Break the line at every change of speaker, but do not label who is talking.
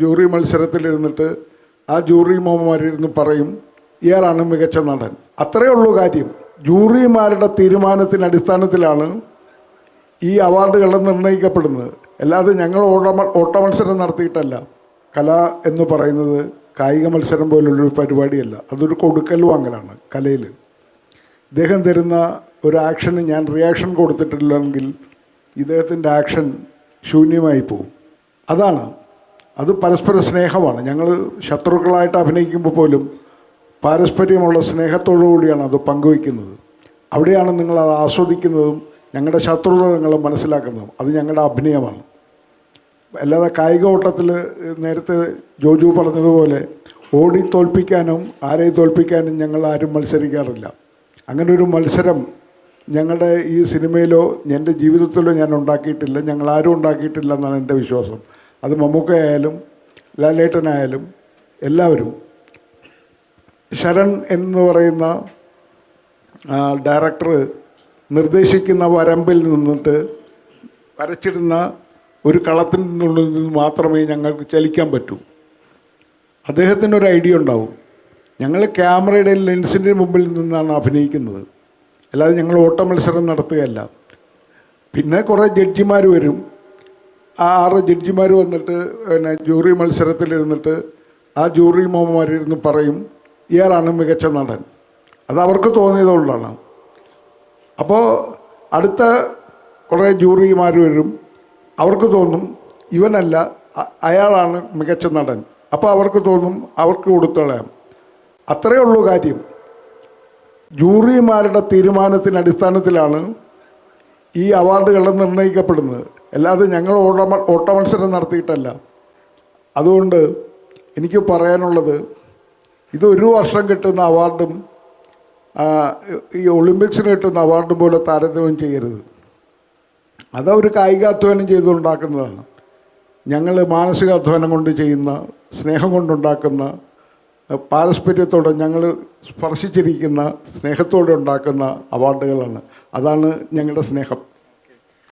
Jury മത്സരത്തിലിരുന്നിട്ട് ആ jury മോമാരിരുന്ന് പറയും ഇയാളാണ് മികച്ച നടൻ. അത്രയേ ഉള്ളൂ കാര്യം. ജൂറിമാരുടെ തീരുമാനത്തിന്റെ അടിസ്ഥാനത്തിലാണ് ഈ അവാർഡുകൾ നിർണയിക്കപ്പെടുന്നത്. അല്ലാതെ ഞങ്ങൾ ഓട്ട ഓട്ട മത്സരം നടത്തിയിട്ടല്ല. കല എന്ന് പറയുന്നത് കായിക മത്സരം പോലുള്ളൊരു പരിപാടിയല്ല. അതൊരു കൊടുക്കൽ വാങ്ങലാണ് കലയിൽ ഇദ്ദേഹം തരുന്ന ഒരു ആക്ഷന് ഞാൻ റിയാക്ഷൻ കൊടുത്തിട്ടില്ലെങ്കിൽ ഇദ്ദേഹത്തിന്റെ ആക്ഷൻ ശൂന്യമായി പോകും അതാണ്. അത് പരസ്പര സ്നേഹമാണ്. ഞങ്ങൾ ശത്രുക്കളായിട്ട് അഭിനയിക്കുമ്പോൾ പോലും പാരസ്പര്യമുള്ള സ്നേഹത്തോടു കൂടിയാണ് അത് പങ്കുവയ്ക്കുന്നത്. അവിടെയാണ് നിങ്ങൾ അത് ആസ്വദിക്കുന്നതും ഞങ്ങളുടെ ശത്രുത നിങ്ങൾ മനസ്സിലാക്കുന്നതും. അത് ഞങ്ങളുടെ അഭിനയമാണ്. അല്ലാതെ കായിക ഓട്ടത്തിൽ നേരത്തെ ജോജു പറഞ്ഞതുപോലെ ഓടി തോൽപ്പിക്കാനും ആരെയും തോൽപ്പിക്കാനും ഞങ്ങൾ ആരും മത്സരിക്കാറില്ല. അങ്ങനെ ഒരു മത്സരം ഞങ്ങളുടെ ഈ സിനിമയിലോ എന്റെ ജീവിതത്തിലോ ഞാൻ ഉണ്ടാക്കിയിട്ടില്ല. ഞങ്ങൾ ആരും ഉണ്ടാക്കിയിട്ടില്ല എന്നാണ് എന്റെ വിശ്വാസം. അത് മമ്മൂക്കയായാലും ലാലേട്ടനായാലും എല്ലാവരും ശരൺ എന്ന് പറയുന്ന ഡയറക്ടർ നിർദ്ദേശിക്കുന്ന വരമ്പിൽ നിന്നിട്ട് വരച്ചിടുന്ന ഒരു കളത്തിനുള്ളിൽ നിന്ന് മാത്രമേ ഞങ്ങൾക്ക് ചലിക്കാൻ പറ്റൂ. അദ്ദേഹത്തിനൊരു ഐഡിയ ഉണ്ടാവും. ഞങ്ങൾ ക്യാമറയുടെ ലെൻസിന്റെ മുമ്പിൽ നിന്നാണ് അഭിനയിക്കുന്നത്. അല്ലാതെ ഞങ്ങൾ ഓട്ട മത്സരം നടത്തുകയല്ല. പിന്നെ കുറേ ജഡ്ജിമാർ വരും. ആറ് ജഡ്ജിമാർ വന്നിട്ട് പിന്നെ ജൂറി മത്സരത്തിലിരുന്നിട്ട് ആ ജൂറി മോമാരിരുന്ന് പറയും ഇയാളാണ് മികച്ച നടൻ. അത് അവർക്ക് തോന്നിയതുകൊണ്ടാണ് അപ്പോൾ അടുത്ത കുറേ ജൂറിമാർ വരും അവർക്ക് തോന്നും ഇവനല്ല അയാളാണ് മികച്ച നടൻ. അപ്പോൾ അവർക്ക് തോന്നും അവർക്ക് കൊടുത്തളയാം. അത്രയേ ഉള്ളൂ കാര്യം. ജൂറിമാരുടെ തീരുമാനത്തിന് അടിസ്ഥാനത്തിലാണ് ഈ അവാർഡുകളെ നിർണയിക്കപ്പെടുന്നത്. അല്ലാതെ ഞങ്ങൾ ഓട ഓട്ട മത്സരം നടത്തിയിട്ടല്ല. അതുകൊണ്ട് എനിക്ക് പറയാനുള്ളത് ഇത് ഒരു വർഷം കിട്ടുന്ന അവാർഡും ഈ ഒളിമ്പിക്സിന് കിട്ടുന്ന അവാർഡും പോലെ താരതമ്യം ചെയ്യരുത്. അതവർ കായികാധ്വാനം ചെയ്തുണ്ടാക്കുന്നതാണ്. ഞങ്ങൾ മാനസികാധ്വാനം കൊണ്ട് ചെയ്യുന്ന സ്നേഹം കൊണ്ടുണ്ടാക്കുന്ന പാരസ്പര്യത്തോടെ ഞങ്ങൾ സ്പർശിച്ചിരിക്കുന്ന സ്നേഹത്തോടെ ഉണ്ടാക്കുന്ന അവാർഡുകളാണ്. അതാണ് ഞങ്ങളുടെ സ്നേഹം.